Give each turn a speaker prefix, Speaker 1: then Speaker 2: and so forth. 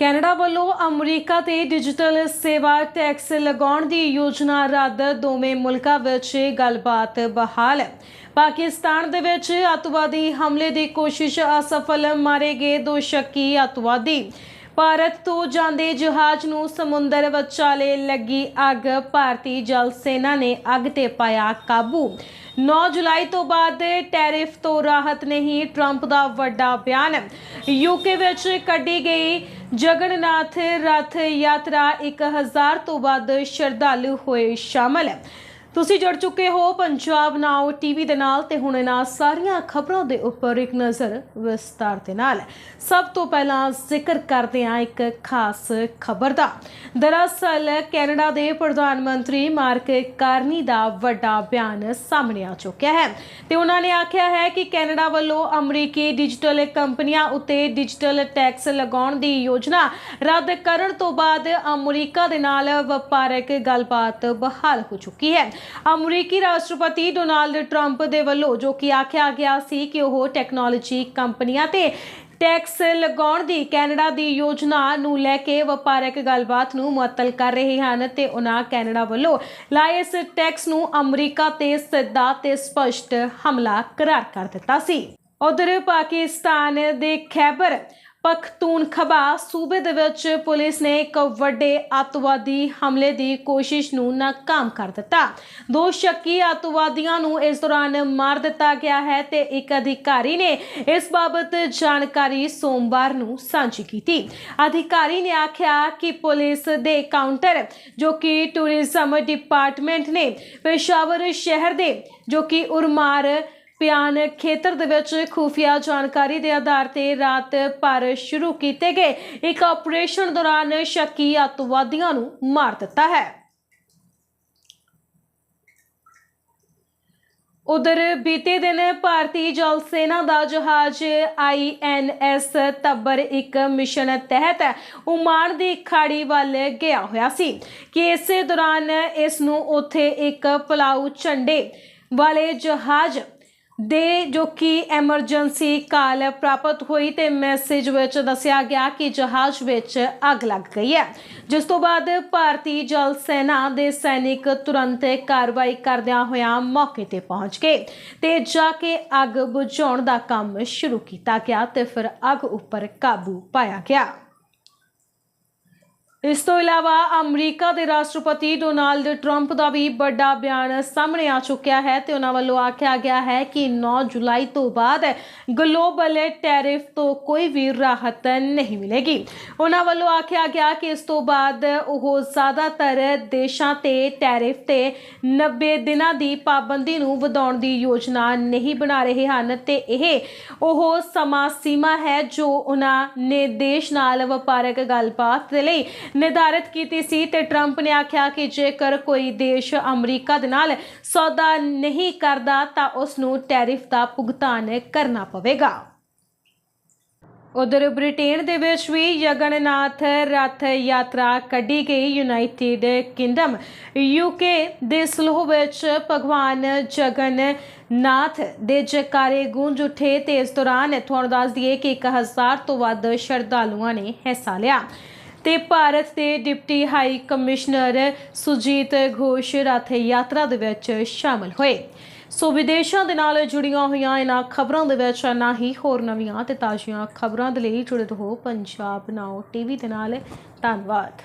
Speaker 1: Canada ਵੱਲੋਂ America ਤੇ digital ਸੇਵਾ ਟੈਕਸ ਲਗਾਉਣ ਦੀ ਯੋਜਨਾ ਰੱਦ, ਦੋਵੇਂ ਮੁਲਕਾਂ ਵਿੱਚ ਗੱਲਬਾਤ ਬਹਾਲ ਹੈ। ਪਾਕਿਸਤਾਨ ਦੇ ਵਿੱਚ ਅਤਵਾਦੀ ਹਮਲੇ ਦੀ ਕੋਸ਼ਿਸ਼ ਅਸਫਲ, ਮਾਰੇ ਗਏ ਦੋ ਸ਼ੱਕੀ ਅਤਵਾਦੀ। ਭਾਰਤ ਤੋਂ ਜਾਂਦੇ ਜਹਾਜ਼ ਨੂੰ ਸਮੁੰਦਰ ਵਿਚਾਲੇ ਲੱਗੀ ਅੱਗ, ਭਾਰਤੀ ਜਲ ਸੈਨਾ ਨੇ ਅੱਗ ਤੇ ਪਾਇਆ ਕਾਬੂ। 9 ਜੁਲਾਈ ਤੋਂ ਬਾਅਦ ਟੈਰਿਫ ਤੋਂ ਰਾਹਤ ਨਹੀਂ, ਟਰੰਪ ਦਾ ਵੱਡਾ ਬਿਆਨ। ਯੂਕੇ ਵਿੱਚ ਕੱਢੀ ਗਈ ਜਗਨਨਾਥ ਰਥ ਯਾਤਰਾ 1000 ਤੋਂ ਵੱਧ ਸ਼ਰਧਾਲੂ ਹੋਏ ਸ਼ਾਮਲ। ਤੁਸੀਂ ਜੁੜ ਚੁੱਕੇ ਹੋ ਪੰਜਾਬ ਨਾਓ ਟੀਵੀ ਦੇ ਨਾਲ ਤੇ ਹੁਣ ਇਹਨਾਂ ਸਾਰੀਆਂ ਖਬਰਾਂ ਦੇ ਉੱਪਰ ਇੱਕ ਨਜ਼ਰ ਵਿਸਤਾਰ ਦੇ ਨਾਲ। ਸਭ ਤੋਂ ਪਹਿਲਾਂ ਜ਼ਿਕਰ ਕਰਦੇ ਹਾਂ ਇੱਕ ਖਾਸ ਖਬਰ ਦਾ। ਦਰਅਸਲ ਕੈਨੇਡਾ ਦੇ ਪ੍ਰਧਾਨ ਮੰਤਰੀ ਮਾਰਕ ਕਾਰਨੀ ਦਾ ਵੱਡਾ ਬਿਆਨ ਸਾਹਮਣੇ ਆ ਚੁੱਕਿਆ ਹੈ ਤੇ ਉਹਨਾਂ ਨੇ ਆਖਿਆ ਹੈ ਕਿ ਕੈਨੇਡਾ ਵੱਲੋਂ ਅਮਰੀਕੀ ਡਿਜੀਟਲ ਕੰਪਨੀਆਂ ਉੱਤੇ ਡਿਜੀਟਲ ਟੈਕਸ ਲਗਾਉਣ ਦੀ ਯੋਜਨਾ ਰੱਦ ਕਰਨ ਤੋਂ ਬਾਅਦ ਅਮਰੀਕਾ ਦੇ ਨਾਲ ਵਪਾਰਕ ਗੱਲਬਾਤ ਬਹਾਲ ਹੋ ਚੁੱਕੀ ਹੈ। ਅਮਰੀਕੀ ਰਾਸ਼ਟਰਪਤੀ ਡੋਨਾਲਡ ਟਰੰਪ ਦੇ ਵੱਲੋਂ ਜੋ ਕਿ ਆਖਿਆ ਗਿਆ ਸੀ ਕਿ ਉਹ ਟੈਕਨੋਲੋਜੀ ਕੰਪਨੀਆਂ ਤੇ ਟੈਕਸ ਲਗਾਉਣ ਦੀ ਕੈਨੇਡਾ ਦੀ ਯੋਜਨਾ ਨੂੰ ਲੈ ਕੇ ਵਪਾਰਕ ਗੱਲਬਾਤ ਨੂੰ ਮੁਅੱਤਲ ਕਰ ਰਹੇ ਹਨ ਤੇ ਉਹਨਾਂ ਕੈਨੇਡਾ ਵੱਲੋਂ ਲਾਏ ਇਸ ਟੈਕਸ ਨੂੰ ਅਮਰੀਕਾ ਤੇ ਸਿੱਧਾ ਤੇ ਸਪਸ਼ਟ ਹਮਲਾ ਕਰਾਰ ਕਰ ਦਿੱਤਾ ਸੀ। ਉਧਰ ਪਾਕਿਸਤਾਨ ਦੇ ਖੈਬਰ ਪਖਤੂਨ ਪਖਤੂਨਖਵਾ ਸੂਬੇ ਦੇ ਵਿੱਚ ਪੁਲਿਸ ਨੇ ਇੱਕ ਵੱਡੇ ਅੱਤਵਾਦੀ ਹਮਲੇ ਦੀ ਕੋਸ਼ਿਸ਼ ਨੂੰ ਨਾਕਾਮ ਕਰ ਦਿੱਤਾ। ਦੋ ਸ਼ੱਕੀ ਅੱਤਵਾਦੀਆਂ ਨੂੰ ਇਸ ਦੌਰਾਨ ਮਾਰ ਦਿੱਤਾ ਗਿਆ ਹੈ ਤੇ ਇੱਕ ਅਧਿਕਾਰੀ ਨੇ ਇਸ ਬਾਬਤ ਜਾਣਕਾਰੀ ਸੋਮਵਾਰ ਨੂੰ ਸਾਂਝੀ ਕੀਤੀ। ਅਧਿਕਾਰੀ ਨੇ ਆਖਿਆ ਕਿ ਪੁਲਿਸ ਦੇ ਕਾਊਂਟਰ, ਜੋ ਕਿ ਟੂਰਿਜ਼ਮ ਡਿਪਾਰਟਮੈਂਟ ਨੇ, ਪੇਸ਼ਾਵਰ ਸ਼ਹਿਰ ਦੇ, ਜੋ ਕਿ ਉਰਮਾਰ ਪਿਆਨ ਖੇਤਰ ਦੇ ਵਿੱਚ ਖੂਫੀਆ ਜਾਣਕਾਰੀ ਦੇ ਆਧਾਰ ਤੇ ਰਾਤ ਭਰ ਸ਼ੁਰੂ ਕੀਤੇ ਗਏ। ਇੱਕ ਆਪਰੇਸ਼ਨ ਦੌਰਾਨ ਸ਼ੱਕੀ ਅੱਤਵਾਦੀਆਂ ਨੂੰ ਮਾਰ ਦਿੱਤਾ ਹੈ। ਉਧਰ ਬੀਤੇ ਦਿਨ ਭਾਰਤੀ ਜਲ ਸੈਨਾ ਦਾ ਜਹਾਜ਼ ਆਈਐਨਐਸ ਤੱਬਰ ਇੱਕ ਮਿਸ਼ਨ ਤਹਿਤ ਉਮਾਨ ਦੀ ਖਾੜੀ ਵੱਲ ਗਿਆ ਹੋਇਆ ਸੀ। ਕਿ ਇਸੇ ਦੌਰਾਨ ਇਸ ਨੂੰ ਉੱਥੇ ਇੱਕ ਪਲਾਊ ਝੰਡੇ ਵਾਲੇ ਜਹਾਜ਼ ਦੇ ਜੋ ਕਿ ਐਮਰਜੈਂਸੀ ਕਾਲ ਪ੍ਰਾਪਤ ਹੋਈ ਤੇ ਮੈਸੇਜ ਵਿੱਚ ਦੱਸਿਆ ਗਿਆ ਕਿ ਜਹਾਜ਼ ਵਿੱਚ ਅੱਗ ਲੱਗ ਗਈ ਹੈ। ਜਿਸ ਤੋਂ ਬਾਅਦ ਭਾਰਤੀ ਜਲ ਸੈਨਾ ਦੇ ਸੈਨਿਕ ਤੁਰੰਤ ਕਾਰਵਾਈ ਕਰਦਿਆਂ ਹੋਇਆਂ ਮੌਕੇ ਤੇ ਪਹੁੰਚ ਗਏ ਤੇ ਜਾ ਕੇ ਅੱਗ ਬੁਝਾਉਣ ਦਾ ਕੰਮ ਸ਼ੁਰੂ ਕੀਤਾ ਗਿਆ ਤੇ ਫਿਰ ਅੱਗ ਉੱਪਰ ਕਾਬੂ ਪਾਇਆ ਗਿਆ। ਇਸ ਤੋਂ ਇਲਾਵਾ ਅਮਰੀਕਾ ਦੇ ਰਾਸ਼ਟਰਪਤੀ ਡੋਨਾਲਡ ਟਰੰਪ ਦਾ ਵੀ ਵੱਡਾ ਬਿਆਨ ਸਾਹਮਣੇ ਆ ਚੁੱਕਿਆ ਹੈ ਤੇ ਉਹਨਾਂ ਵੱਲੋਂ ਆਖਿਆ ਗਿਆ ਹੈ ਕਿ 9 ਜੁਲਾਈ ਤੋਂ ਬਾਅਦ ਗਲੋਬਲ ਟੈਰਿਫ ਤੋਂ ਕੋਈ ਵੀ ਰਾਹਤ ਨਹੀਂ ਮਿਲੇਗੀ। ਉਹਨਾਂ ਵੱਲੋਂ ਆਖਿਆ ਗਿਆ ਕਿ ਇਸ ਤੋਂ ਬਾਅਦ ਉਹ ਜ਼ਿਆਦਾਤਰ ਦੇਸ਼ਾਂ ਤੇ ਟੈਰਿਫ ਤੇ 90 ਦਿਨਾਂ ਦੀ ਪਾਬੰਦੀ ਨੂੰ ਵਧਾਉਣ ਦੀ ਯੋਜਨਾ ਨਹੀਂ ਬਣਾ ਰਹੇ ਹਨ ਤੇ ਇਹ ਉਹ ਸਮਾਂ ਸੀਮਾ ਹੈ ਜੋ ਉਹਨਾਂ ਨੇ ਦੇਸ਼ ਨਾਲ ਵਪਾਰਕ ਗੱਲਬਾਤ ਦੇ ਲਈ ਨਿਰਧਾਰਿਤ ਕੀਤੀ ਸੀ ਤੇ ਟਰੰਪ ਨੇ ਆਖਿਆ ਕਿ ਜੇਕਰ ਕੋਈ ਦੇਸ਼ ਅਮਰੀਕਾ ਦੇ ਨਾਲ ਸੌਦਾ ਨਹੀਂ ਕਰਦਾ ਤਾਂ ਉਸ ਨੂੰ ਟੈਰਿਫ ਦਾ ਭੁਗਤਾਨ ਕਰਨਾ ਪਵੇਗਾ। ਉਧਰ ਬ੍ਰਿਟੇਨ ਦੇ ਵਿੱਚ ਵੀ ਜਗਨਨਾਥ ਰਥ ਯਾਤਰਾ ਕੱਢੀ ਗਈ। ਯੂਨਾਈਟਿਡ ਕਿੰਗਡਮ ਯੂਕੇ ਦੇ ਸਲੋ ਵਿੱਚ ਭਗਵਾਨ ਜਗਨਨਾਥ ਦੇ ਜਕਾਰੇ ਗੂੰਜ ਉੱਠੇ। ਤੇ ਇਸ ਦੌਰਾਨ ਤੁਹਾਨੂੰ ਦੱਸ ਦਈਏ ਕਿ 1000 ਤੋਂ ਵੱਧ ਸ਼ਰਧਾਲੂਆਂ ਨੇ ਹਿੱਸਾ ਲਿਆ। ਤੇ ਭਾਰਤ ਦੇ deputy high commissioner Sujit Ghosh Rath Yatra ਦੇ ਵਿੱਚ ਸ਼ਾਮਲ ਹੋਏ। ਸੋ ਵਿਦੇਸ਼ਾਂ ਦੇ ਨਾਲ ਜੁੜੀਆਂ ਹੋਈਆਂ ਇਹਨਾਂ ਖਬਰਾਂ ਦੇ ਵਿੱਚ ਨਾ ਹੀ। ਹੋਰ ਨਵੀਆਂ ਤੇ ਤਾਜ਼ੀਆਂ ਖਬਰਾਂ ਦੇ ਲਈ ਜੁੜੇ ਰਹੋ ਪੰਜਾਬ ਨਾਓ ਟੀਵੀ ਦੇ ਨਾਲ। ਧੰਨਵਾਦ।